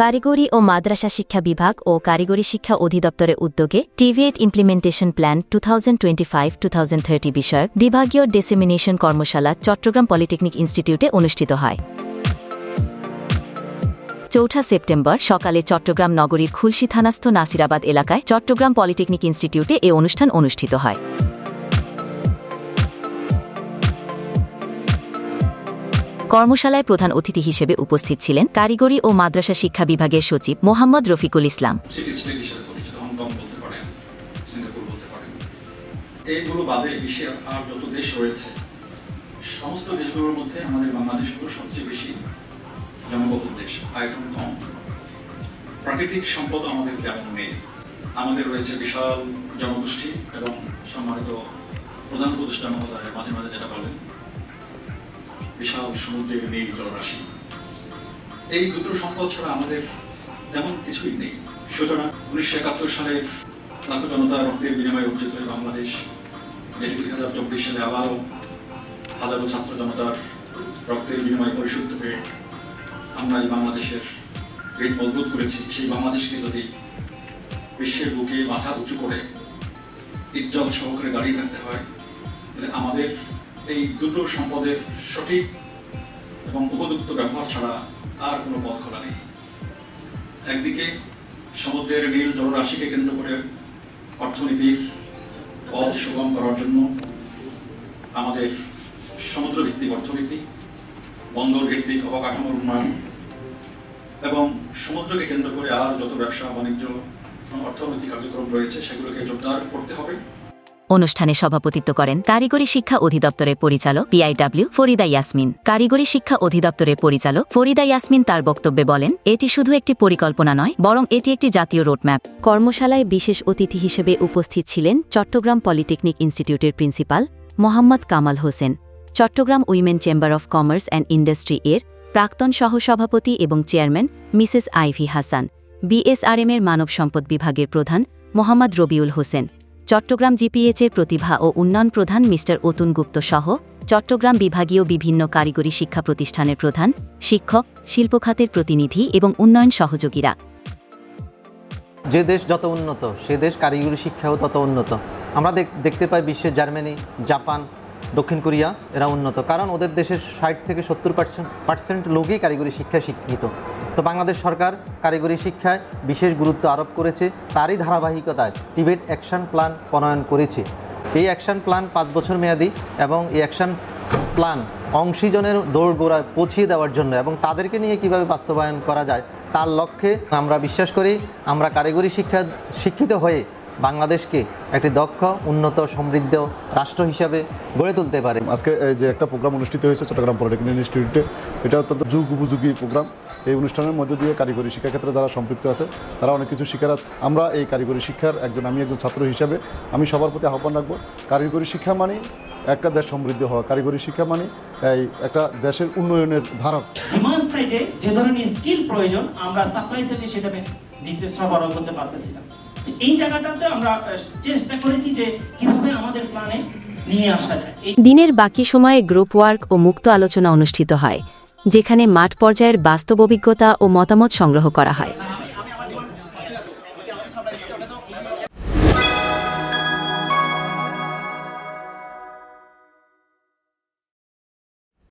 কারিগরি ও মাদ্রাসা শিক্ষা বিভাগ ও কারিগরি শিক্ষা অধিদপ্তরের উদ্যোগে TVET implementation plan two thousand twenty five two thousand thirty বিষয়ক বিভাগীয় ডেসিমিনেশন কর্মশালা চট্টগ্রাম পলিটেকনিক ইনস্টিটিউটে অনুষ্ঠিত হয়। চৌঠা সেপ্টেম্বর সকালে চট্টগ্রাম নগরীর খুলশি থানাস্থ নাসিরাবাদ এলাকায় চট্টগ্রাম পলিটেকনিক ইনস্টিটিউটে এ অনুষ্ঠান অনুষ্ঠিত হয়। কর্মশালায় প্রধান অতিথি হিসেবে উপস্থিত ছিলেন কারিগরি ও মাদ্রাসা শিক্ষা বিভাগের সচিব মোহাম্মদ রফিকুল ইসলাম। এইগুলো বাদে বিশ্বের আর যত দেশ রয়েছে, সমস্ত দেশগুলোর মধ্যে আমাদের বাংলাদেশগুলো সবচেয়ে বেশি জনবহুল দেশ, আয়তন কম। প্রাকৃতিক সম্পদ আমাদের তেমন নেই। আমাদের রয়েছে বিশাল জনগোষ্ঠী এবং সম্মানিত প্রধান উপদেষ্টা মহোদয়, মাঝে মাঝে যেটা বলেন বিশাল সমুদ্রের নীল জলরাশি। এই দুটো সম্পদ ছাড়া আমাদের তেমন কিছুই নেই। সুতরাং উনিশশো একাত্তর সালের লাখো জনতা রক্তের বিনিময়ে অর্জিত এই বাংলাদেশ। যেটি দুই হাজার চব্বিশ সালে আবারও হাজারো ছাত্র জনতার রক্তের বিনিময়ে পরিশুদ্ধ হয়ে আমরা এই বাংলাদেশের পেট মজবুত করেছি। সেই বাংলাদেশকে যদি বিশ্বের বুকে মাথা উঁচু করে ইজ্জত সহকারে দাঁড়িয়ে থাকতে হয়, তাহলে আমাদের এই দুটো সম্পদের সঠিক এবং উপযুক্ত ব্যবহার ছাড়া আর কোনো পথ খোলা নেই। একদিকে সমুদ্রের নীল জলরাশিকে কেন্দ্র করে অর্থনীতির পথ সুগম করার জন্য আমাদের সমুদ্র ভিত্তিক অর্থনীতি বন্দর ভিত্তিক অবকাঠামোর উন্নয়ন এবং সমুদ্রকে কেন্দ্র করে আর যত ব্যবসা, বাণিজ্য অর্থনৈতিক কার্যক্রম রয়েছে, সেগুলোকে জোরদার করতে হবে। অনুষ্ঠানে সভাপতিত্ব করেন কারিগরি শিক্ষা অধিদপ্তরের পরিচালক পিআইডব্লিউ ফরিদা ইয়াসমিন। কারিগরি শিক্ষা অধিদপ্তরের পরিচালক ফরিদা ইয়াসমিন তার বক্তব্যে বলেন, এটি শুধু একটি পরিকল্পনা নয়, বরং এটি একটি জাতীয় রোডম্যাপ। কর্মশালায় বিশেষ অতিথি হিসেবে উপস্থিত ছিলেন চট্টগ্রাম পলিটেকনিক ইনস্টিটিউটের principal Mohammad Kamal Hossain. Chattogram women chamber of commerce and industry এর প্রাক্তন সহসভাপতি এবং চেয়ারম্যান মিসেস আইভি হাসান। বিএসআরএমের মানব সম্পদ বিভাগের প্রধান মোহাম্মদ রবিউল হোসেন। চট্টগ্রাম জিপিএচের প্রতিভা ও উন্নয়ন প্রধান মিস্টার অতুন গুপ্ত সহ চট্টগ্রাম বিভাগীয় বিভিন্ন কারিগরি শিক্ষা প্রতিষ্ঠানের প্রধান, শিক্ষক শিল্পখাতের প্রতিনিধি এবং উন্নয়ন সহযোগীরা। যে দেশ যত উন্নত, সে দেশ কারিগরি শিক্ষাও তত উন্নত। আমরা দেখতে পাই বিশ্বের জার্মানি জাপান দক্ষিণ কোরিয়া, এরা উন্নত। কারণ ওদের দেশের ষাট থেকে সত্তর পার্সেন্ট পার্সেন্ট লোকই কারিগরি শিক্ষায় শিক্ষিত। তো বাংলাদেশ সরকার কারিগরি শিক্ষায় বিশেষ গুরুত্ব আরোপ করেছে। তারই ধারাবাহিকতায় টিবেট অ্যাকশন প্ল্যান প্রণয়ন করেছে। এই অ্যাকশন প্ল্যান পাঁচ বছর মেয়াদি এবং এই অ্যাকশন প্ল্যান অংশীজনের দৌড় দৌড়গোড়ায় পৌঁছিয়ে দেওয়ার জন্য এবং তাদেরকে নিয়ে কীভাবে বাস্তবায়ন করা যায়, তার লক্ষ্যে আমরা বিশ্বাস করি, আমরা কারিগরি শিক্ষা শিক্ষিত হয়ে বাংলাদেশকে একটি দক্ষ উন্নত সমৃদ্ধ রাষ্ট্র হিসাবে গড়ে তুলতে পারে। আজকে এই যে একটা প্রোগ্রাম অনুষ্ঠিত হয়েছে চট্টগ্রাম পলিটেকনিক ইনস্টিটিউটে এটা অত্যন্ত যুগ উপযোগী প্রোগ্রাম। এই অনুষ্ঠানের মধ্যে দিয়ে কারিগরি শিক্ষাক্ষেত্রে যারা সম্পৃক্ত আছে তারা অনেক কিছু শিখার আছে। আমরা এই কারিগরি শিক্ষার একজন আমি একজন ছাত্র হিসাবে আমি সবার প্রতি আহ্বান রাখব কারিগরি শিক্ষা মানে একটা দেশ সমৃদ্ধ হওয়া। কারিগরি শিক্ষা মানে এই একটা দেশের উন্নয়নের ধারক। ডিমান্ড সাইডে যে ধরনের স্কিল প্রয়োজন আমরা সাপ্লাই সাইডে সেটা দিতে সরবরাহ করতে পারতেছি না। তো দিনের বাকি সময়ে গ্রুপ ওয়ার্ক ও মুক্ত আলোচনা অনুষ্ঠিত হয় যেখানে মাঠ পর্যায়ের বাস্তব অভিজ্ঞতা ও মতামত সংগ্রহ করা হয়।